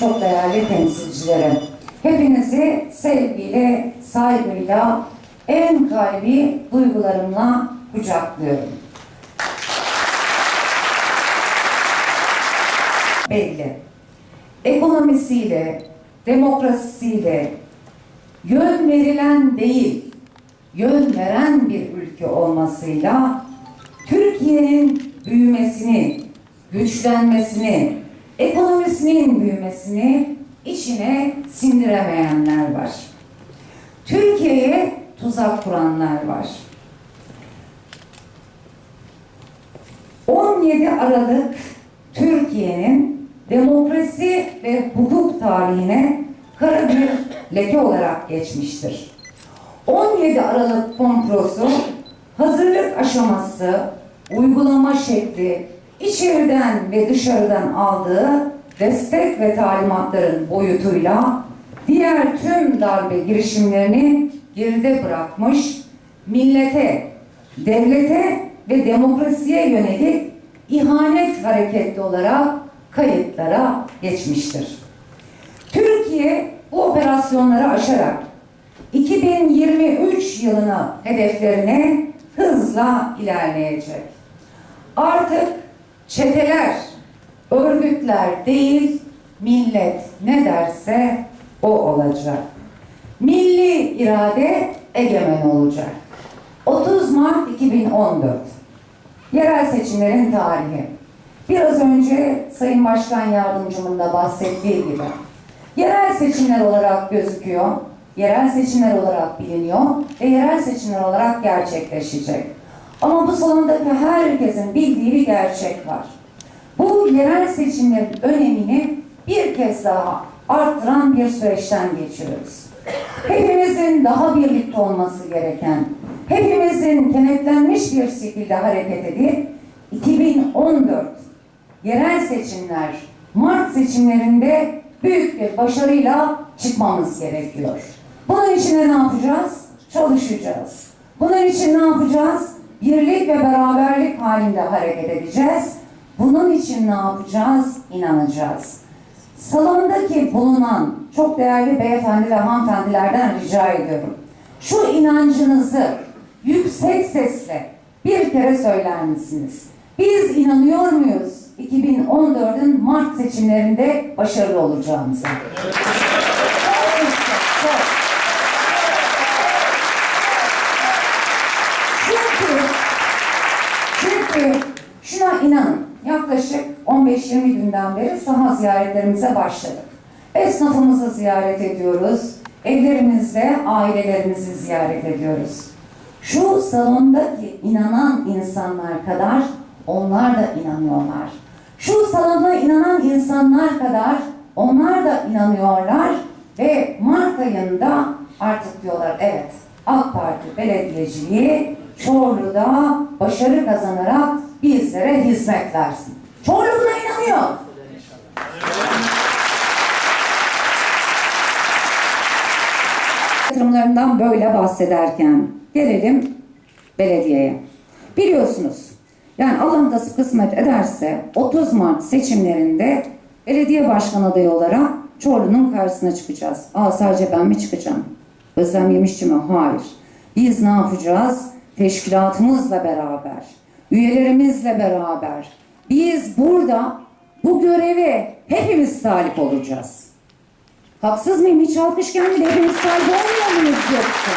Çok değerli temsilcilerim. Hepinizi sevgiyle, saygıyla, en kalbi duygularımla kucaklıyorum. Belli. Ekonomisiyle, demokrasisiyle yön verilen değil, yön veren bir ülke olmasıyla Türkiye'nin büyümesini, güçlenmesini, ekonomisinin büyümesini içine sindiremeyenler var. Türkiye'ye tuzak kuranlar var. 17 Aralık Türkiye'nin demokrasi ve hukuk tarihine kara bir leke olarak geçmiştir. 17 Aralık komplosu hazırlık aşaması, uygulama şekli, içeriden ve dışarıdan aldığı destek ve talimatların boyutuyla diğer tüm darbe girişimlerini geride bırakmış, millete, devlete ve demokrasiye yönelik ihanet hareketli olarak kayıtlara geçmiştir. Türkiye bu operasyonları aşarak 2023 yılına hedeflerine hızla ilerleyecek. Artık çeteler, örgütler değil, millet ne derse o olacak. Milli irade egemen olacak. 30 Mart 2014 Yerel seçimlerin tarihi. Biraz önce Sayın Başkan Yardımcımın da bahsettiği gibi yerel seçimler olarak gözüküyor, yerel seçimler olarak biliniyor ve yerel seçimler olarak gerçekleşecek. Ama bu salondaki herkesin bildiği bir gerçek var. Bu yerel seçimlerin önemini bir kez daha arttıran bir süreçten geçiyoruz. Hepimizin daha birlikte olması gereken, hepimizin kenetlenmiş bir şekilde hareket edip 2014 yerel seçimler, Mart seçimlerinde büyük bir başarıyla çıkmamız gerekiyor. Bunun için de ne yapacağız? Çalışacağız. Bunun için ne yapacağız? Birlik ve beraberlik halinde hareket edeceğiz. Bunun için ne yapacağız? İnanacağız. Salondaki bulunan çok değerli beyefendi ve hanımefendilerden rica ediyorum. Şu inancınızı yüksek sesle bir kere söyler misiniz? Biz inanıyor muyuz 2014'ün Mart seçimlerinde başarılı olacağımıza? Çok yüksek, çok. Çünkü, çünkü şuna inanın, yaklaşık 15-20 günden beri saha ziyaretlerimize başladık. Esnafımızı ziyaret ediyoruz, evlerimizde ailelerimizi ziyaret ediyoruz. Şu salondaki inanan insanlar kadar onlar da inanıyorlar. Şu salona inanan insanlar kadar onlar da inanıyorlar ve Mart ayında artık diyorlar evet AK Parti belediyeciliği Çorlu'da başarı kazanarak bizlere hizmet versin. Çorlu buna inanıyor. Yatırımlarından böyle bahsederken gelelim belediyeye. Biliyorsunuz yani Allah da kısmet ederse 30 Mart seçimlerinde belediye başkan adayı olarak Çorlu'nun karşısına çıkacağız. Aa sadece ben mi çıkacağım? Özlem Yemişçi mi? Hayır. Biz ne yapacağız? Teşkilatımızla beraber, üyelerimizle beraber biz burada bu göreve hepimiz talip olacağız. Haksız mıyım? Hiç alkış gelmedi. Hepimiz talip olmuyor muyuz yoksa?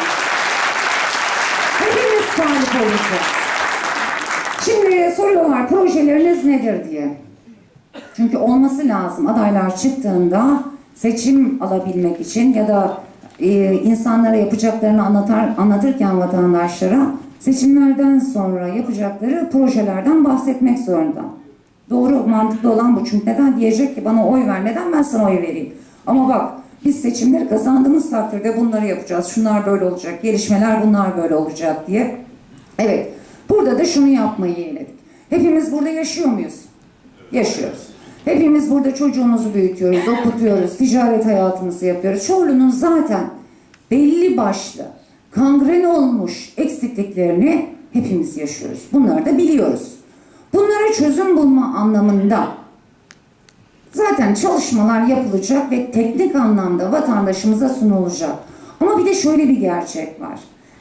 Hepimiz talip olacağız. Şimdi soruyorlar projeleriniz nedir diye. Çünkü olması lazım adaylar çıktığında seçim alabilmek için ya da e, insanlara yapacaklarını anlatar, anlatırken vatandaşlara seçimlerden sonra yapacakları projelerden bahsetmek zorunda. Doğru, mantıklı olan bu. Çünkü neden diyecek ki bana oy ver, neden ben sana oy vereyim? Ama bak biz seçimleri kazandığımız takdirde bunları yapacağız. Şunlar böyle olacak, gelişmeler bunlar böyle olacak diye. Evet, burada da şunu yapmayı yeğledik. Hepimiz burada yaşıyor muyuz? Yaşıyoruz. Hepimiz burada çocuğumuzu büyütüyoruz, okutuyoruz, ticaret hayatımızı yapıyoruz. Çorlu'nun zaten belli başlı kangren olmuş eksikliklerini hepimiz yaşıyoruz. Bunları da biliyoruz. Bunlara çözüm bulma anlamında zaten çalışmalar yapılacak ve teknik anlamda vatandaşımıza sunulacak. Ama bir de şöyle bir gerçek var.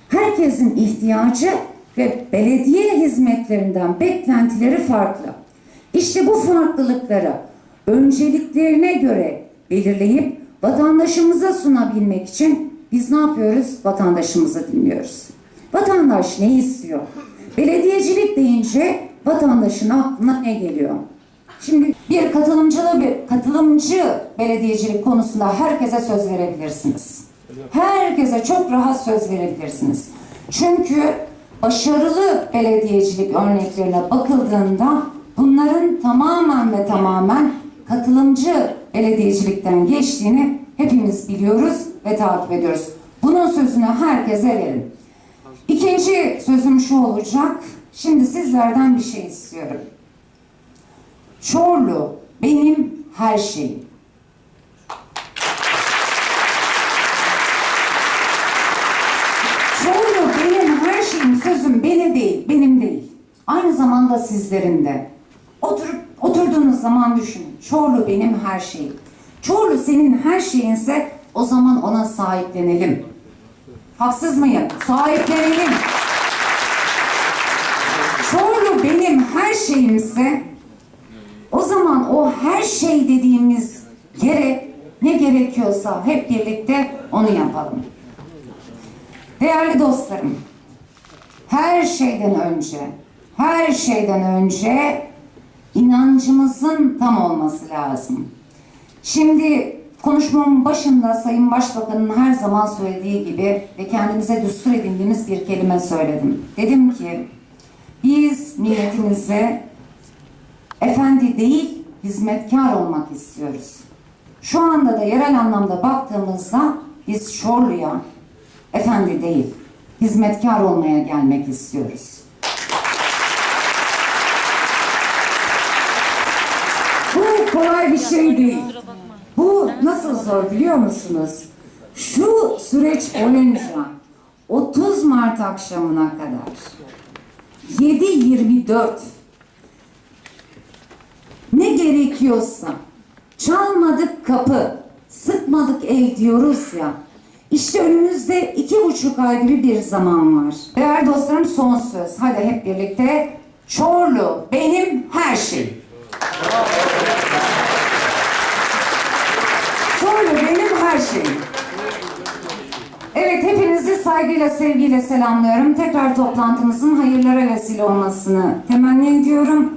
Herkesin ihtiyacı ve belediye hizmetlerinden beklentileri farklı. İşte bu farklılıkları önceliklerine göre belirleyip vatandaşımıza sunabilmek için biz ne yapıyoruz? Vatandaşımızı dinliyoruz. Vatandaş ne istiyor? Belediyecilik deyince vatandaşın aklına ne geliyor? Şimdi bir katılımcılı bir katılımcı belediyecilik konusunda herkese söz verebilirsiniz. Herkese çok rahat söz verebilirsiniz. Çünkü başarılı belediyecilik örneklerine bakıldığında bunların tamamen ve tamamen katılımcı belediyecilikten geçtiğini hepimiz biliyoruz ve takip ediyoruz. Bunun sözünü herkese verin. İkinci sözüm şu olacak. Şimdi sizlerden bir şey istiyorum. Çorlu benim her şeyim. Çorlu benim her şeyim sözüm benim değil, benim değil. Aynı zamanda sizlerin de. Oturup oturduğunuz zaman düşünün. Çorlu benim her şeyim. Çorlu senin her şeyinse o zaman ona sahiplenelim. Haksız mıyım? Sahiplenelim. Çorlu benim her şeyimse o zaman o her şey dediğimiz yere ne gerekiyorsa hep birlikte onu yapalım. Değerli dostlarım, her şeyden önce, her şeyden önce inancımızın tam olması lazım. Şimdi konuşmamın başında Sayın Başbakan'ın her zaman söylediği gibi ve kendimize düstur edindiğimiz bir kelime söyledim. Dedim ki biz milletimize efendi değil hizmetkar olmak istiyoruz. Şu anda da yerel anlamda baktığımızda biz Çorlu'ya efendi değil hizmetkar olmaya gelmek istiyoruz. Bu kolay bir şey değil. Bu nasıl zor biliyor musunuz? Şu süreç boyunca 30 Mart akşamına kadar 7-24 ne gerekiyorsa çalmadık kapı, sıkmadık el diyoruz ya. İşte önümüzde iki buçuk ay gibi bir zaman var. Değerli dostlarım son söz. Hadi hep birlikte. Çorlu benim her şeyim. Çorlu benim her şeyim. Evet hepinizi saygıyla sevgiyle selamlıyorum. Tekrar toplantımızın hayırlara vesile olmasını temenni ediyorum.